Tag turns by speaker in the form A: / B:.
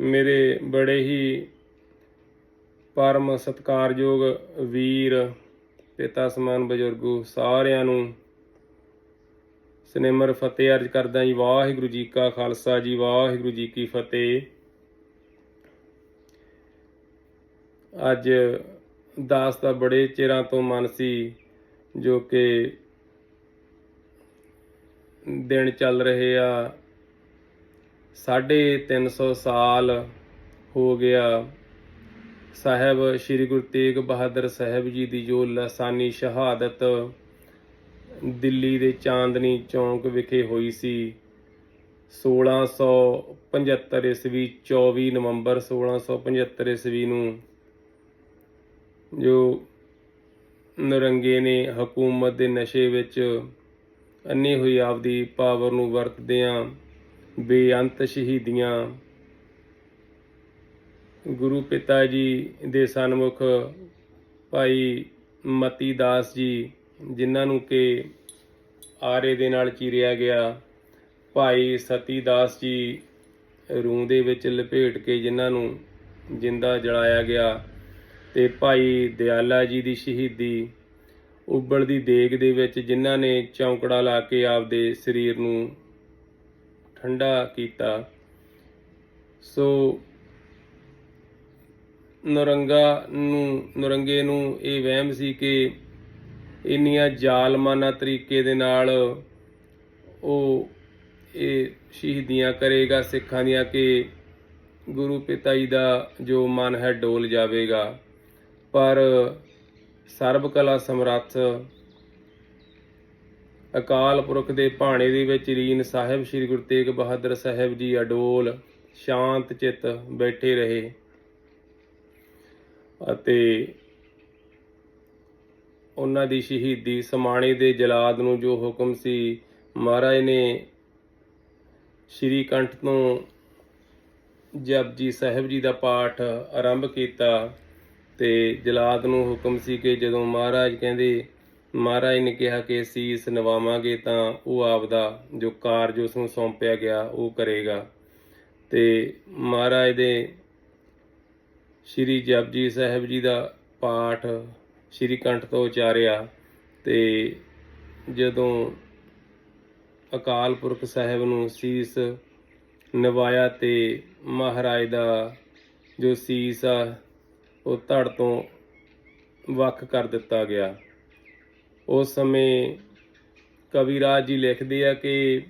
A: ਮੇਰੇ ਬੜੇ ਹੀ ਪਰਮ ਸਤਿਕਾਰਯੋਗ ਵੀਰ, ਪਿਤਾ, ਸਮਾਨ, ਬਜ਼ੁਰਗੋ ਸਾਰਿਆਂ ਨੂੰ ਸਨੇਮਰ ਫਤਿਹ ਅਰਜ ਕਰਦਾ ਜੀ। ਵਾਹਿਗੁਰੂ ਜੀ ਕਾ ਖਾਲਸਾ ਜੀ, ਵਾਹਿਗੁਰੂ ਜੀ ਕੀ ਫਤਿਹ। ਅੱਜ ਦਾਸ ਦਾ ਬੜੇ ਚਿਰਾਂ ਤੋਂ ਮਨ ਸੀ, ਜੋ ਕਿ ਦਿਨ ਚੱਲ ਰਹੇ ਆ। 350 ਸਾਲ ਹੋ ਗਿਆ। ਸਾਹਿਬ ਸ੍ਰੀ ਗੁਰੂ ਤੇਗ ਬਹਾਦਰ ਸਾਹਿਬ ਜੀ ਦੀ ਜੋ ਲਸਾਨੀ ਸ਼ਹਾਦਤ ਦਿੱਲੀ ਦੇ ਚਾਂਦਨੀ ਚੌਂਕ ਵਿਖੇ ਹੋਈ ਸੀ 1675 ਈਸਵੀ 24 ਨਵੰਬਰ 1675 ਈਸਵੀ ਨੂੰ ਜੋ ਨਰੰਗੇ ਨੇ ਹਕੂਮਤ ਦੇ ਨਸ਼ੇ ਵਿੱਚ ਅੰਨੀ ਹੋਈ ਆਪਦੀ ਪਾਵਰ ਨੂੰ ਵਰਤਦਿਆਂ ਬੇਅੰਤ ਸ਼ਹੀਦੀਆਂ। ਗੁਰੂ ਪਿਤਾ ਜੀ ਦੇ ਸਨਮੁਖ ਭਾਈ ਮਤੀ ਦਾਸ ਜੀ, ਜਿਨ੍ਹਾਂ ਨੂੰ ਕਿ ਆਰੇ ਦੇ ਨਾਲ ਚੀਰਿਆ ਗਿਆ। ਭਾਈ ਸਤੀ ਦਾਸ ਜੀ ਰੂੰ ਦੇ ਵਿੱਚ ਲਪੇਟ ਕੇ ਜਿਨ੍ਹਾਂ ਨੂੰ ਜਿੰਦਾ ਜਲਾਇਆ ਗਿਆ ਤੇ ਭਾਈ ਦਿਆਲਾ ਜੀ ਦੀ ਸ਼ਹੀਦੀ ਉਬਲਦੀ ਦੇਗ ਦੇ ਵਿੱਚ ਜਿਨ੍ਹਾਂ ਨੇ ਚੌਂਕੜਾ ਲਾ ਕੇ ਆਪਦੇ ਸਰੀਰ ਨੂੰ ਠੰਡਾ ਕੀਤਾ। ਸੋ ਨਰੰਗਾ ਨੂੰ, ਨਰੰਗੇ ਨੂੰ ਇਹ ਵਹਿਮ ਸੀ ਕਿ ਇੰਨੀਆਂ ਜ਼ਾਲਮਾਨਾ ਤਰੀਕੇ ਦੇ ਨਾਲ ਉਹ ਇਹ ਸ਼ਹੀਦੀਆਂ ਕਰੇਗਾ, ਸਿੱਖਾਂ ਦੀਆਂ ਕਿ ਗੁਰੂ ਪਿਤਾ ਜੀ ਦਾ ਜੋ ਮਨ ਹੈ ਡੋਲ ਜਾਵੇਗਾ। ਪਰ ਸਰਬ ਕਲਾ ਸਮਰੱਥ ਅਕਾਲ ਪੁਰਖ ਦੇ ਭਾਣੇ ਦੇ ਵਿੱਚ ਰੀਨ ਸਾਹਿਬ ਸ੍ਰੀ ਗੁਰੂ ਤੇਗ ਬਹਾਦਰ ਸਾਹਿਬ ਜੀ ਅਡੋਲ ਸ਼ਾਂਤ ਚਿੱਤ ਬੈਠੇ ਰਹੇ। ਅਤੇ ਉਹਨਾਂ ਦੀ ਸ਼ਹੀਦੀ ਸਮਾਣੇ ਦੇ ਜਲਾਦ ਨੂੰ ਜੋ ਹੁਕਮ ਸੀ, ਮਹਾਰਾਜ ਨੇ ਸ਼੍ਰੀ ਕੰਠ ਤੋਂ ਜਪਜੀ ਸਾਹਿਬ ਜੀ ਦਾ ਪਾਠ ਆਰੰਭ ਕੀਤਾ ਤੇ ਜਲਾਦ ਨੂੰ ਹੁਕਮ ਸੀ ਕਿ ਜਦੋਂ ਮਹਾਰਾਜ ਕਹਿੰਦੇ ਮਹਾਰਾਜ ਨੇ ਕਿਹਾ ਕਿ ਸੀਸ ਨਵਾਵਾਂਗੇ ਤਾਂ ਉਹ ਆਪਦਾ ਜੋ ਕਾਰਜ ਉਸ ਨੂੰ ਸੌਂਪਿਆ ਗਿਆ, ਉਹ ਕਰੇਗਾ। ਤੇ ਮਹਾਰਾਜ ਦੇ ਸ਼੍ਰੀ ਜਪਜੀ ਸਾਹਿਬ ਜੀ ਦਾ ਪਾਠ ਸ਼੍ਰੀ ਕੰਠ ਤੋਂ ਉਚਾਰਿਆ ਤੇ ਜਦੋਂ ਅਕਾਲ ਪੁਰਖ ਸਾਹਿਬ ਨੂੰ ਸੀਸ ਨਵਾਇਆ ਤੇ ਮਹਾਰਾਜ ਦਾ ਜੋ ਸੀਸ ਆ, ਉਹ ਧੜ ਤੋਂ ਵੱਖ ਕਰ ਦਿੱਤਾ ਗਿਆ। ਉਸ ਸਮੇਂ ਕਵਿਰਾਜ ਜੀ ਲਿਖਦੇ ਆ ਕਿ